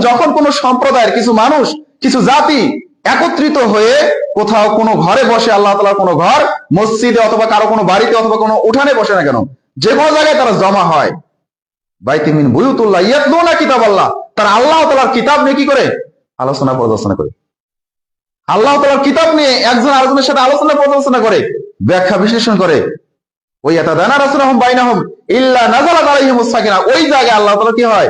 যখন কোন সম্প্রদায়ের কিছু মানুষ, কিছু জাতি একত্রিত হয়ে কোথাও কোনো ঘরে বসে, আল্লাহ তাআলার কোনো ঘর, মসজিদে অথবা কারও কোনো বাড়িতে অথবা কোনো উঠানে বসে না কেন, যে কোনো জায়গায় তারা জমা হয়। বাইতিমিন বুয়ুতুল্লাহ ইয়াতলুনা কিতাবাল্লাহ। তারা আল্লাহ তাআলার কিতাব নিয়ে কি করে? আলোচনা পর্যালোচনা করে। আল্লাহ তাআলার কিতাব নিয়ে একজন আরেকজনের সাথে আলোচনা পর্যালোচনা করে, ব্যাখ্যা বিশ্লেষণ করে। ওই ইয়াতাদানা রাসূলুহুম বাইনাহুম ইল্লা নাযালাত আলাইহিমুস সাকিনা। ওই জায়গায় আল্লাহ তাআলা কি হয়?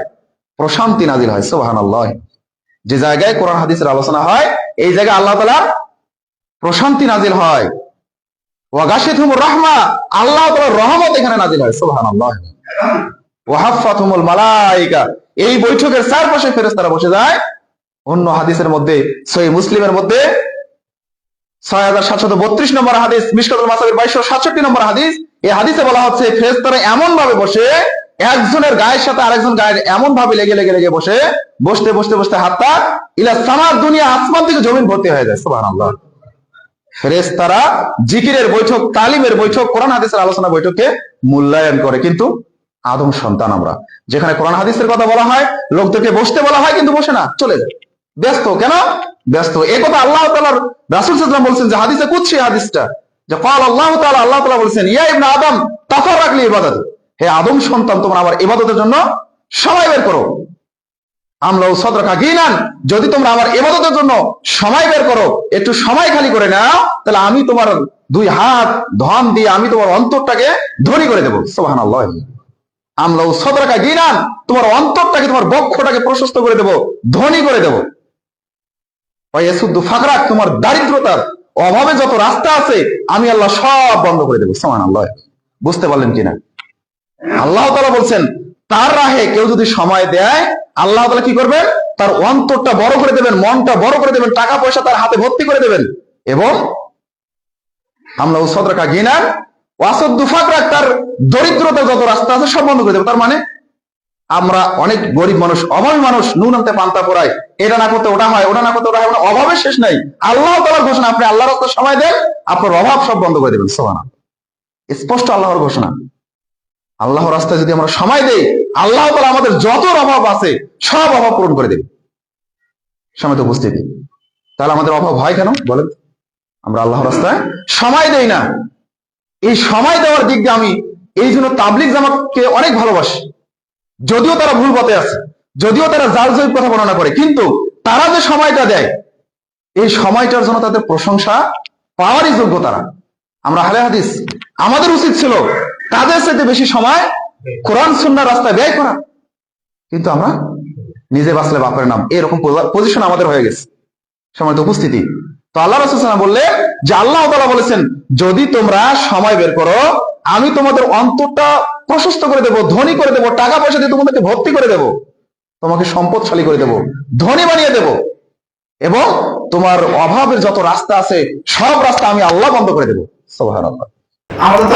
প্রশান্তি নাজিল হয়, সুবহানাল্লাহ। যে জায়গায় কোরআন হাদিসের আলোচনা হয়, এই জায়গায় আল্লাহ তাআলার প্রশান্তি নাজিল হয়। ওয়াগাশিতুহুমুর রাহমা। আল্লাহ তাআলার রহমত এখানে নাজিল হয়, সুবহানাল্লাহ। ওয়াহাফাতুমুল মালাইকা। এই বৈঠকের চারপাশে ফেরেশতারা বসে যায়। অন্য হাদিসের মধ্যে সহি মুসলিমের মধ্যে ছয় হাজার সাতশত বত্রিশ নম্বর হাদিস, মিশকাতুল মাসাবির বাইশশো সাতষট্টি নম্বর হাদিস, এই হাদিসে বলা হচ্ছে ফেরেশতারা এমন ভাবে বসে, একজনের গায়ের সাথে আরেকজন গায়ের এমন ভাবে লেগে লেগে লেগে বসে, বসতে বসতে বসতে হাতটা ইলা সামার দুনিয়া আসমান থেকে জমিন ভর্তি হয়ে যায়। সুবহানাল্লাহ। ফেরেশতারা জিকিরের বৈঠক, তালিমের বৈঠক, কোরআন হাদিসের আলোচনা বৈঠককে মূল্যায়ন করে। কিন্তু আদম সন্তান আমরা। যেখানে কোরআন হাদিসের কথা বলা হয় লোকদেরকে বসতে বলা হয়, কিন্তু বসে না, চলে ব্যস্ত, কেন? ব্যস্ত। এই কথা আল্লাহ তালার রাসুল সাল্লাম বলছেন যে হাদিসে কুচ্ছি হাদিসটা। যে কাল আল্লাহ তাআলা আল্লাহ তাআলা বলছেন, ইয়া ইবনে আদম, তাফার রাখলি ইবাদত। হে আদম সন্তান, তোমরা আমার ইবাদতের জন্য সময় বের করো। আমরাও সদরকা গিনান, যদি তোমরা আমার ইবাদতের জন্য সময় বের করো, একটু সময় খালি করে নাও, তাহলে আমি তোমার দুই হাত ধন দিয়ে আমি তোমার অন্তরটাকে ধনী করে দেবো। সুবহানাল্লাহ। আমলাও সদরাকা গিনান তোমার অন্তরটাকে, তোমার বক্ষটাকে প্রশস্ত করে দেব, ধনী করে দেব। ফাকরাক, তোমার দারিদ্রতার অভাবে যত রাস্তা আছে, আমি আল্লাহ সব বন্ধ করে দেবো সমান আল্লাহ বুঝতে পারলেন কিনা? আল্লাহ তালা বলছেন, তার রাহে কেউ যদি সময় দেয়, আল্লাহ তালা কি করবেন? তার অন্তরটা বড় করে দেবেন, মনটা বড় করে দেবেন, টাকা পয়সা তার হাতে ভর্তি করে দেবেন। এবং আমরা সদরাকা গিনান ওয়াসদ্দু ফাকরাক তার দরিদ্রতা যত রাস্তা আছে সব বন্ধ করে দেবে। তার মানে আমরা অনেক গরিব মানুষ, অভাবী মানুষ, নুন আনতে পান্তা পড়াই, এটা না করতে ওটা হয়, ওটা না করতে ওটা হয় মানে অভাবের শেষ নাই। আল্লাহ তালার ঘোষণা, আপনি আল্লাহ রাস্তার সময় দেন, আপনার অভাব সব বন্ধ করে দেবেন সোহানা স্পষ্ট আল্লাহর ঘোষণা। আল্লাহর রাস্তায় যদি আমরা সময় দেই, আল্লাহ তালা আমাদের যত অভাব আছে, সব অভাব পূরণ করে দেবে। সময় তো উপস্থিতি। তাহলে আমাদের অভাব হয় কেন? বলেন। আমরা আল্লাহ রাস্তায় সময় দেই না। এই সময় দেওয়ার দিক দিয়ে আমি এই জন্য তাবলিক জামাতকে অনেক ভালোবাসি। যদিও তারা ভুল পথে আছে, যদিও তারা জাল জৈব কথা বর্ণনা করে, কিন্তু তারা যে সময়টা দেয়, এই সময়টার জন্য তাদের প্রশংসা পাওয়ারই যোগ্য তারা। আমরা হালে হাদিস, আমাদের উচিত ছিল তাদের সাথে বেশি সময় কোরআন সুন্নার রাস্তায় ব্যয় করা। কিন্তু আমরা নিজে বাঁচলে বাপের নাম। এরকম পজিশন আমাদের হয়ে গেছে। সময় তো উপস্থিতি। তো আল্লাহ রসুলাম বললে, যে আল্লাহ তালা বলেছেন, যদি তোমরা সময় বের করো, আমি তোমাদের অন্তরটা প্রশস্ত করে দেবো, ধনী করে দেবো টাকা পয়সা দিয়ে তোমাদেরকে ভর্তি করে দেবো, তোমাকে সম্পদশালী করে দেব, ধনী বানিয়ে দেব এবং তোমার অভাবের যত রাস্তা আছে, সব রাস্তা আমি আল্লাহ বন্ধ করে দেবো। সোহান তো